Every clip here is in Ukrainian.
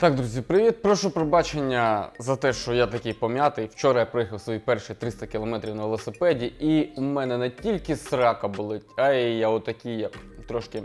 Так, друзі, привіт. Прошу пробачення за те, що я такий пом'ятий. Вчора я проїхав свої перші 300 кілометрів на велосипеді, і у мене не тільки срака болить, а й я отакий, як трошки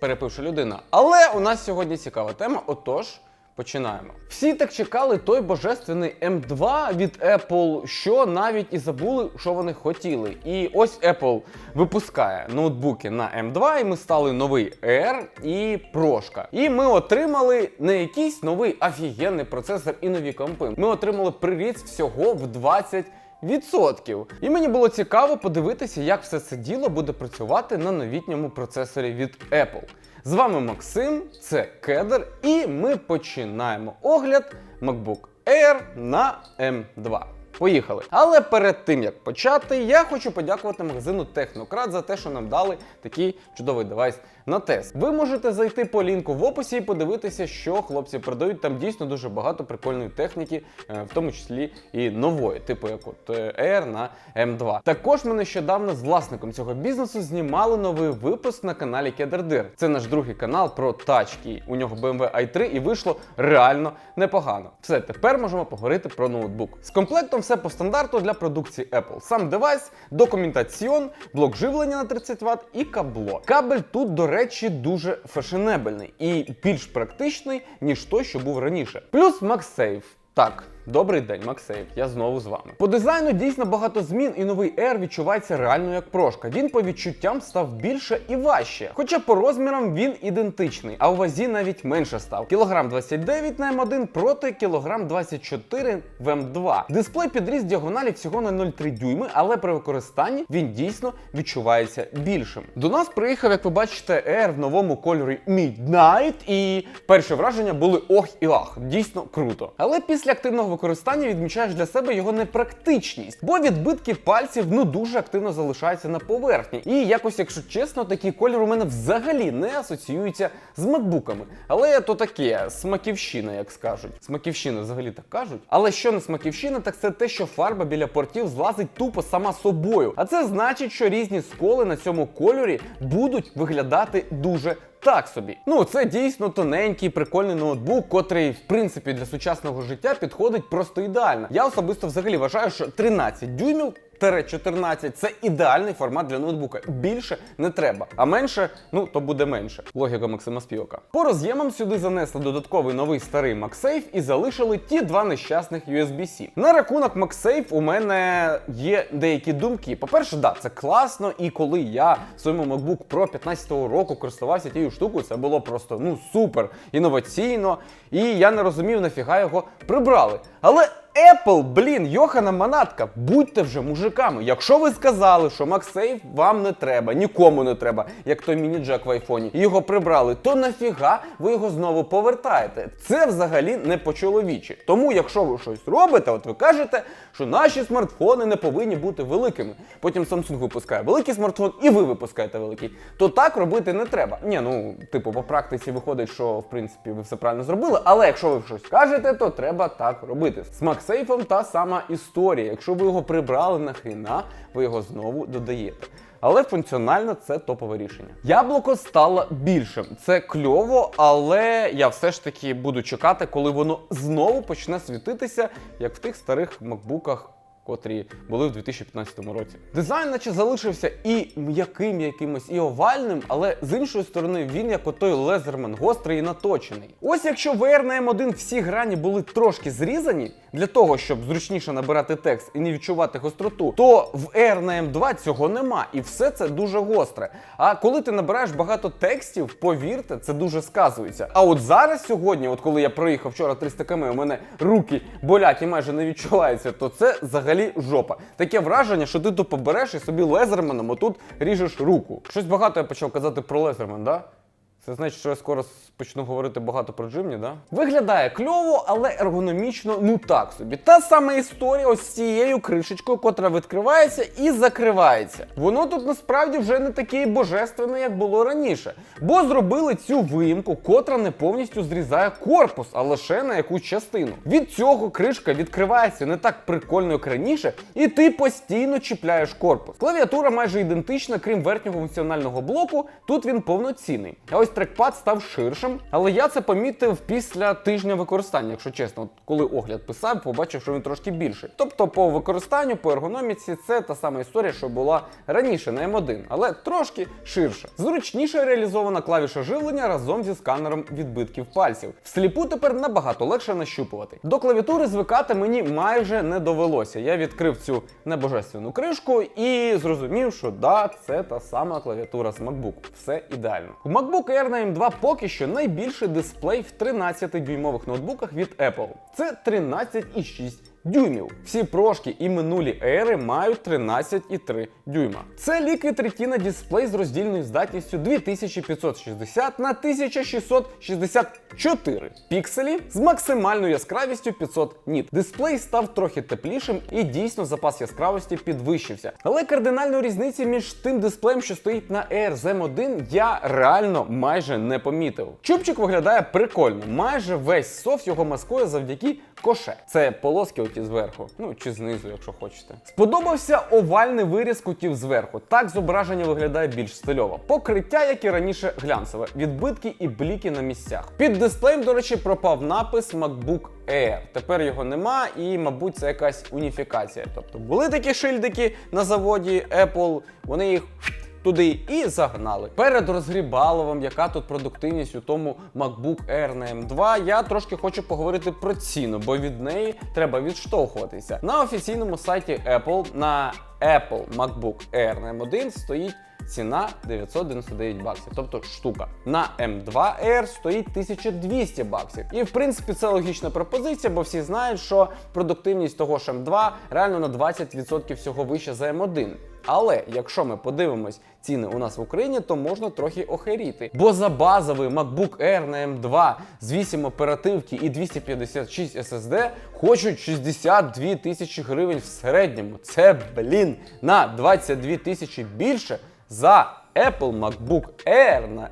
перепивша людина. Але у нас сьогодні цікава тема. Отож. Починаємо. Всі так чекали той божественний M2 від Apple, що навіть і забули, що вони хотіли. І ось Apple випускає ноутбуки на M2, і ми стали новий Air і Прошка. І ми отримали не якийсь новий офігенний процесор і нові компи. Ми отримали приріст всього в 20 Відсотків. І мені було цікаво подивитися, як все це діло буде працювати на новітньому процесорі від Apple. З вами Максим, це Кедр, і ми починаємо огляд MacBook Air на M2. Поїхали. Але перед тим як почати, я хочу подякувати магазину Технократ за те, що нам дали такий чудовий девайс на тест. Ви можете зайти по лінку в описі і подивитися, що хлопці продають. Там дійсно дуже багато прикольної техніки, е, в тому числі і нової, типу як от е, Air на M2. Також ми нещодавно з власником цього бізнесу знімали новий випуск на каналі Кедердир. Це наш другий канал про тачки. У нього BMW i3 і вийшло реально непогано. Все, тепер можемо поговорити про ноутбук. З комплектом все по стандарту для продукції Apple. Сам девайс, документаціон, блок живлення на 30 Вт і кабло. Кабель тут, до речі, дуже фешенебельний і більш практичний, ніж той, що був раніше. Плюс MagSafe. Так, добрий день, Максейв. Я знову з вами. По дизайну дійсно багато змін, і новий Air відчувається реально як прошка. Він по відчуттям став більше і важче. Хоча по розмірам він ідентичний, а у вазі навіть менше став. Кілограм 29 на М1 проти кілограм 24 в М2. Дисплей підріс діагоналі всього на 0,3 дюйми, але при використанні він дійсно відчувається більшим. До нас приїхав, як ви бачите, Air в новому кольорі Midnight, і перші враження були ох і ах. Дійсно круто. Але після активного використання відмічаєш для себе його непрактичність, бо відбитки пальців ну дуже активно залишаються на поверхні. І якось, якщо чесно, такий колір у мене взагалі не асоціюється з макбуками. Але то таке, смаківщина, як скажуть. Смаківщина взагалі так кажуть. Але що не смаківщина, так це те, що фарба біля портів злазить тупо сама собою. А це значить, що різні сколи на цьому кольорі будуть виглядати дуже так собі. Ну, це дійсно тоненький, прикольний ноутбук, котрий, в принципі, для сучасного життя підходить просто ідеально. Я особисто взагалі вважаю, що 13 дюймів. 14 це ідеальний формат для ноутбука. Більше не треба. А менше, ну то буде менше. Логіка Максима Співака. По роз'ємам сюди занесли додатковий новий старий MagSafe і залишили ті два нещасних USB-C. На рахунок MagSafe у мене є деякі думки. По-перше, да, це класно, і коли я своєму MacBook Pro 15-го року користувався тією штукою, це було просто ну супер інноваційно. І я не розумів, нафіга його прибрали. Але Apple, блін, Йохана Манатка, будьте вже мужиками. Якщо ви сказали, що MagSafe вам не треба, нікому не треба, як той міні-джек в айфоні, і його прибрали, то нафіга ви його знову повертаєте? Це взагалі не по-чоловічі. Тому, якщо ви щось робите, от ви кажете, що наші смартфони не повинні бути великими. Потім Samsung випускає великий смартфон, і ви випускаєте великий. То так робити не треба. Ні, ну типу, по практиці виходить, що в принципі ви все правильно зробили. Але якщо ви щось кажете, то треба так робити. З MagSafe та сама історія. Якщо ви його прибрали нахріна, ви його знову додаєте. Але функціонально це топове рішення. Яблуко стало більшим. Це кльово, але я все ж таки буду чекати, коли воно знову почне світитися, як в тих старих макбуках. Котрі були в 2015 році. Дизайн, наче залишився і м'яким якимось, і овальним, але з іншої сторони він як отой лезерман гострий і наточений. Ось якщо в Air на M1 всі грані були трошки зрізані для того, щоб зручніше набирати текст і не відчувати гостроту, то в Air на M2 цього нема, і все це дуже гостре. А коли ти набираєш багато текстів, повірте, це дуже сказується. А от зараз сьогодні, от коли я проїхав вчора 300 км, у мене руки болять і майже не відчуваються, то це взагалі жопа. Таке враження, що ти тупо береш і собі лезерменом отут ріжеш руку. Щось багато я почав казати про лезермен, да? Це значить, що я скоро почну говорити багато про джимні, да? Виглядає кльово, але ергономічно ну так собі. Та сама історія ось з цією кришечкою, котра відкривається і закривається. Воно тут насправді вже не таке божественне, як було раніше. Бо зробили цю виїмку, котра не повністю зрізає корпус, а лише на якусь частину. Від цього кришка відкривається не так прикольно, як раніше, і ти постійно чіпляєш корпус. Клавіатура майже ідентична, крім верхнього функціонального блоку, тут він повноцінний. А ось трекпад став ширшим. Але я це помітив після тижня використання, якщо чесно, От коли огляд писав, побачив, що він трошки більший. Тобто, по використанню, по ергономіці, це та сама історія, що була раніше на М1, але трошки ширше. Зручніше реалізована клавіша живлення разом зі сканером відбитків пальців. Всліпу тепер набагато легше нащупувати. До клавіатури звикати мені майже не довелося. Я відкрив цю небожественну кришку і зрозумів, що да, це та сама клавіатура з MacBook. Все ідеально. У MacBook Air на M2 поки що найбільший дисплей в 13-дюймових ноутбуках від Apple. Це 13,6 дюймів. Всі прошки і минулі ери мають 13,3 дюйма. Це Liquid Retina дисплей з роздільною здатністю 2560 на 1664 пікселі з максимальною яскравістю 500 ніт. Дисплей став трохи теплішим і дійсно запас яскравості підвищився. Але кардинальної різниці між тим дисплеєм, що стоїть на Air Z1, я реально майже не помітив. Чубчик виглядає прикольно. Майже весь софт його маскує завдяки коше. Це полоски оті зверху, ну чи знизу, якщо хочете. Сподобався овальний виріз кутів зверху. Так зображення виглядає більш стильово. Покриття, як і раніше, глянцеве, відбитки і бліки на місцях. Під дисплеєм, до речі, пропав напис MacBook Air. Тепер його нема, і, мабуть, це якась уніфікація. Тобто були такі шильдики на заводі Apple, вони їх туди і загнали. Перед розгрібаловом, яка тут продуктивність у тому MacBook Air на M2, я трошки хочу поговорити про ціну, бо від неї треба відштовхуватися. На офіційному сайті Apple на Apple MacBook Air на M1 стоїть. Ціна 999 баксів, тобто штука. На M2 Air стоїть 1200 баксів. І в принципі це логічна пропозиція, бо всі знають, що продуктивність того ж M2 реально на 20% всього вища за M1. Але якщо ми подивимось ціни у нас в Україні, то можна трохи охеріти. Бо за базовий MacBook Air на M2 з 8 оперативки і 256 SSD хочуть 62 тисячі гривень в середньому. Це, блін, на 22 тисячі більше за Apple MacBook Air на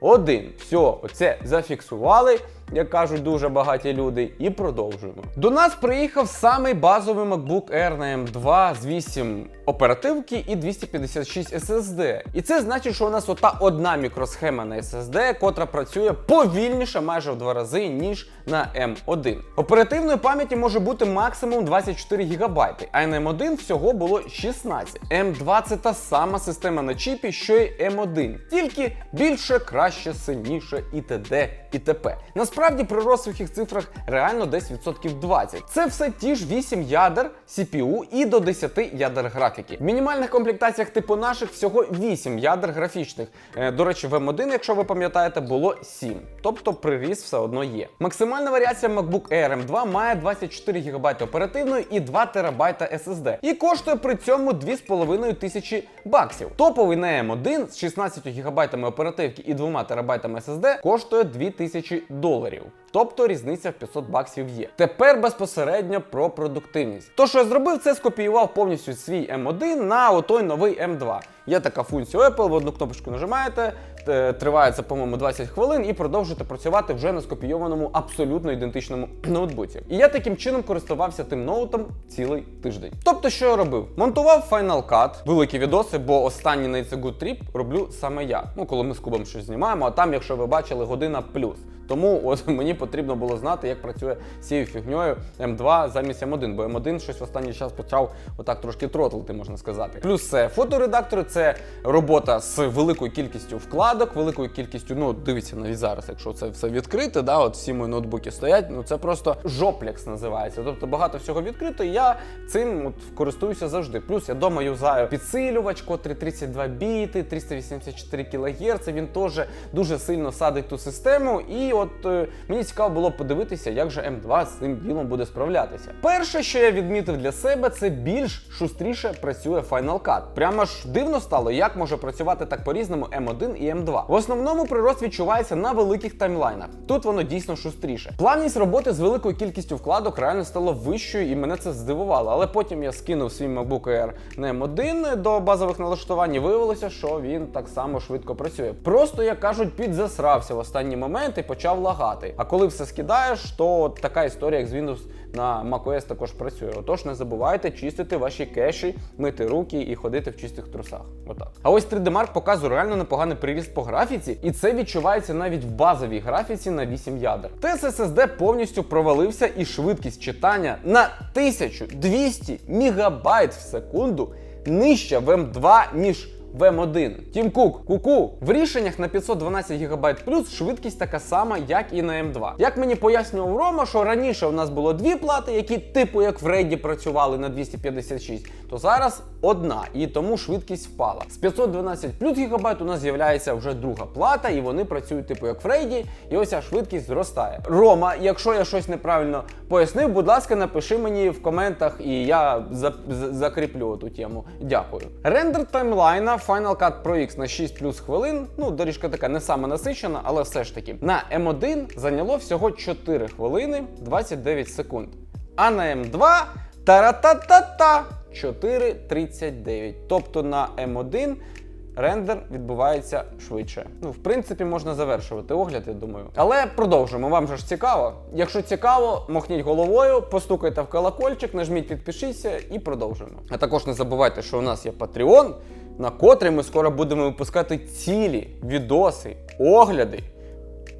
M1. Все, оце зафіксували, як кажуть дуже багаті люди, і продовжуємо. До нас приїхав самий базовий MacBook Air на M2 з 8 оперативки і 256 SSD. І це значить, що у нас ота одна мікросхема на SSD, котра працює повільніше майже в два рази, ніж на M1. Оперативної пам'яті може бути максимум 24 ГБ, а на M1 всього було 16. M2 це та сама система на чіпі, що й M1, тільки більше, краще, сильніше і т.д. і т.п. Насправді прирост в цифрах реально десь відсотків 20. Це все ті ж 8 ядер CPU і до 10 ядер графіки. В мінімальних комплектаціях типу наших всього 8 ядер графічних. Е, До речі, в M1, якщо ви пам'ятаєте, було 7. Тобто приріст все одно є. Максимальна варіація MacBook Air M2 має 24 ГБ оперативної і 2 ТБ SSD. І коштує при цьому 2,5 тисячі баксів. Топовий на M1 з 16 ГБ оперативки і 2 ТБ SSD коштує 2000 доларів. Тобто різниця в 500 баксів є. Тепер безпосередньо про продуктивність. То, що я зробив, це скопіював повністю свій M1 на отой новий M2. Є така функція Apple, в одну кнопочку нажимаєте, е, триває це, по-моєму, 20 хвилин, і продовжуєте працювати вже на скопійованому абсолютно ідентичному ноутбуці. І я таким чином користувався тим ноутом цілий тиждень. Тобто, що я робив? Монтував Final Cut, великі відоси, бо останній на a Good Trip роблю саме я. Ну, коли ми з Кубом щось знімаємо, а там, якщо ви бачили, година плюс. Тому от мені потрібно було знати, як працює з цією фігньою М2 замість М1, бо М1 щось в останній час почав отак трошки тротлити, можна сказати. Плюс це фоторедактори, це робота з великою кількістю вкладок, великою кількістю, ну дивіться навіть зараз, якщо це все відкрите, да, от всі мої ноутбуки стоять, ну це просто жоплекс називається. Тобто багато всього відкрито, і я цим от користуюся завжди. Плюс я вдома юзаю підсилювач, котрий 32 біти, 384 кГц, він теж дуже сильно садить ту систему. І от е, мені цікаво було подивитися, як же М2 з цим ділом буде справлятися. Перше, що я відмітив для себе, це більш шустріше працює Final Cut. Прямо ж дивно стало, як може працювати так по-різному М1 і М2. В основному прирост відчувається на великих таймлайнах. Тут воно дійсно шустріше. Плавність роботи з великою кількістю вкладок реально стало вищою, і мене це здивувало. Але потім я скинув свій MacBook Air на M1 до базових налаштувань і виявилося, що він так само швидко працює. Просто, як кажуть, підзасрався в останній момент і почав лагати. А коли все скидаєш, то така історія, як з Windows на macOS також працює. Отож, не забувайте чистити ваші кеші, мити руки і ходити в чистих трусах. Отак. А ось 3D Mark показує реально непоганий приріст по графіці, і це відчувається навіть в базовій графіці на 8 ядер. Тест SSD повністю провалився і швидкість читання на 1200 мегабайт в секунду нижча в M2, ніж в M1. Тім Кук, куку. В рішеннях на 512 ГБ плюс швидкість така сама, як і на M2. Як мені пояснював Рома, що раніше у нас було дві плати, які типу як в рейді працювали на 256, то зараз одна, і тому швидкість впала. З 512 плюс гігабайт у нас з'являється вже друга плата, і вони працюють типу як в рейді, і ось ця швидкість зростає. Рома, якщо я щось неправильно пояснив, будь ласка, напиши мені в коментах, і я за- закріплю ту тему. Дякую. Рендер таймлайна Final Cut Pro X на 6 плюс хвилин. Ну, доріжка така не саме насичена, але все ж таки. На M1 зайняло всього 4 хвилини 29 секунд. А на M2 Та-ра-та-та-та! 4.39. Тобто на M1 рендер відбувається швидше. Ну, в принципі, можна завершувати огляд, я думаю. Але продовжимо. Вам же ж цікаво. Якщо цікаво, махніть головою, постукайте в колокольчик, нажміть підпишіться і продовжуємо. А також не забувайте, що у нас є Patreon, на котрий ми скоро будемо випускати цілі відоси, огляди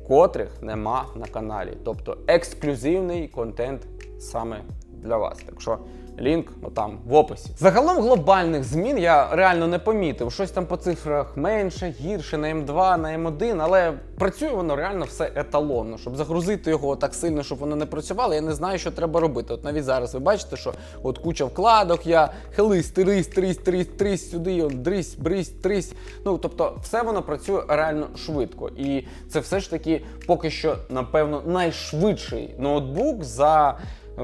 котрих нема на каналі. Тобто ексклюзивний контент саме для вас. Так що лінк отам в описі. Загалом глобальних змін я реально не помітив. Щось там по цифрах менше, гірше на М2, на М1, але працює воно реально все еталонно. Щоб загрузити його так сильно, щоб воно не працювало, я не знаю, що треба робити. От навіть зараз ви бачите, що от куча вкладок, я хились, трись, трись, трись, трись сюди, дрись, брись, трись. Ну тобто, все воно працює реально швидко. І це все ж таки поки що, напевно, найшвидший ноутбук за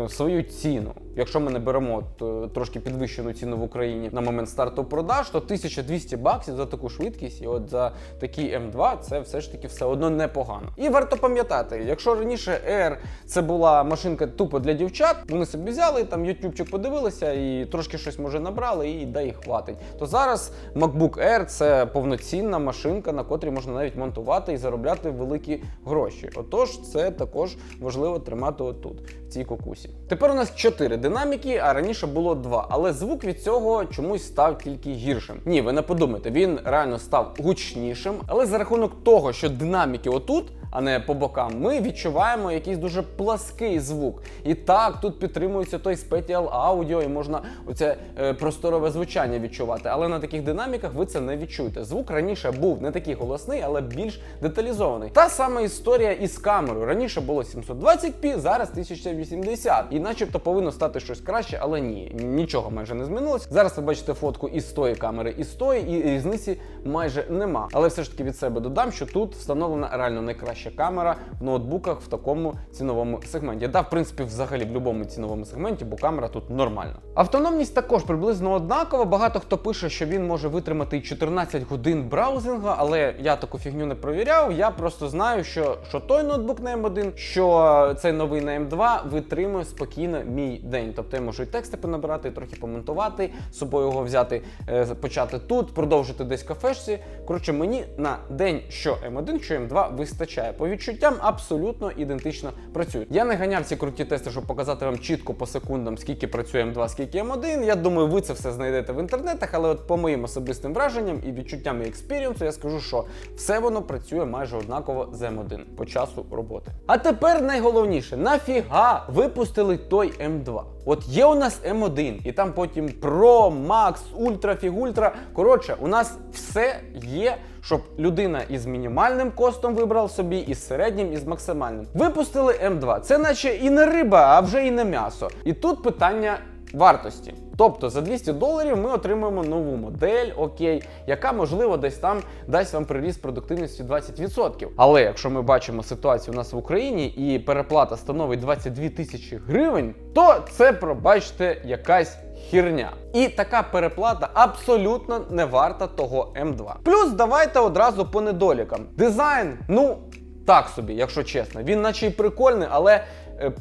свою ціну. Якщо ми не беремо е, трошки підвищену ціну в Україні на момент старту продаж, то 1200 баксів за таку швидкість, і от за такий М2 це все ж таки все одно непогано. І варто пам'ятати, якщо раніше Air це була машинка тупо для дівчат, вони собі взяли там ютубчик подивилися і трошки щось може набрали, і да і хватить. То зараз MacBook Air це повноцінна машинка, на котрій можна навіть монтувати і заробляти великі гроші. Отож, це також важливо тримати отут, в цій кокусі. Тепер у нас чотири динаміки, а раніше було два. Але звук від цього чомусь став тільки гіршим. Ні, ви не подумайте, він реально став гучнішим, але за рахунок того, що динаміки отут. А не по бокам, ми відчуваємо якийсь дуже плаский звук. І так, тут підтримується той спетіал аудіо, і можна оце е, просторове звучання відчувати. Але на таких динаміках ви це не відчуєте. Звук раніше був не такий голосний, але більш деталізований. Та сама історія із камерою. Раніше було 720p, зараз 1080. І начебто повинно стати щось краще, але ні, нічого майже не змінилось. Зараз ви бачите фотку із тої камери, і з тої, і різниці майже нема. Але все ж таки від себе додам, що тут встановлена реально найкраща камера в ноутбуках в такому ціновому сегменті. Да, в принципі, взагалі в будь-якому ціновому сегменті, бо камера тут нормальна. Автономність також приблизно однакова. Багато хто пише, що він може витримати 14 годин браузингу, але я таку фігню не провіряв. Я просто знаю, що, що той ноутбук на M1, що цей новий на M2 витримує спокійно мій день. Тобто я можу і тексти понабирати, трохи помонтувати, з собою його взяти, е, почати тут, продовжити десь кафешці. Коротше, мені на день що M1, що M2 вистачає. По відчуттям абсолютно ідентично працюють. Я не ганяв ці круті тести, щоб показати вам чітко по секундам, скільки працює М2, скільки М1. Я думаю, ви це все знайдете в інтернетах, але от по моїм особистим враженням і відчуттям і експірієнсу, я скажу, що все воно працює майже однаково з М1 по часу роботи. А тепер найголовніше: нафіга випустили той М2? От є у нас М1, і там потім Pro, Max, Ultra, Фігультра. Коротше, у нас все є, щоб людина із мінімальним костом вибрав собі, із середнім, і з максимальним. Випустили М2. Це наче і не риба, а вже і не м'ясо. І тут питання вартості. Тобто за 200 доларів ми отримуємо нову модель, окей, яка можливо десь там дасть вам приріст продуктивності 20%. Але якщо ми бачимо ситуацію у нас в Україні і переплата становить 22 тисячі гривень, то це пробачте якась хірня. І така переплата абсолютно не варта того М2. Плюс давайте одразу по недолікам. Дизайн, ну так собі, якщо чесно. Він наче й прикольний, але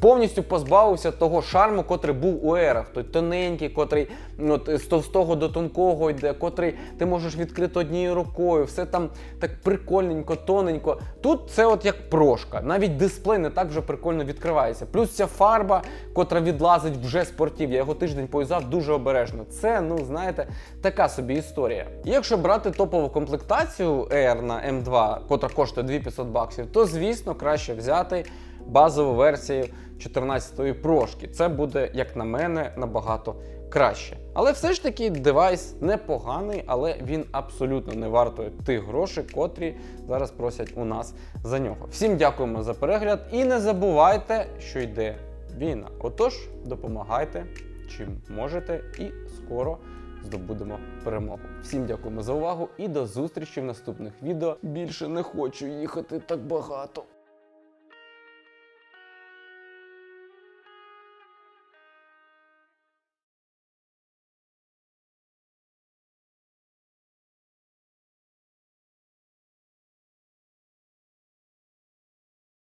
повністю позбавився того шарму, котрий був у ерах. Той тоненький, котрий от, з товстого до тонкого йде, котрий ти можеш відкрити однією рукою, все там так прикольненько, тоненько. Тут це от як прошка. Навіть дисплей не так вже прикольно відкривається. Плюс ця фарба, котра відлазить вже з портів. Я його тиждень поїзав дуже обережно. Це, ну знаєте, така собі історія. Якщо брати топову комплектацію Air на M2, котра коштує 2500 баксів, то звісно краще взяти базову версію 14-ї прошки. Це буде, як на мене, набагато краще. Але все ж таки девайс непоганий, але він абсолютно не вартує тих грошей, котрі зараз просять у нас за нього. Всім дякуємо за перегляд і не забувайте, що йде війна. Отож, допомагайте чим можете, і скоро здобудемо перемогу. Всім дякуємо за увагу і до зустрічі в наступних відео. Більше не хочу їхати так багато.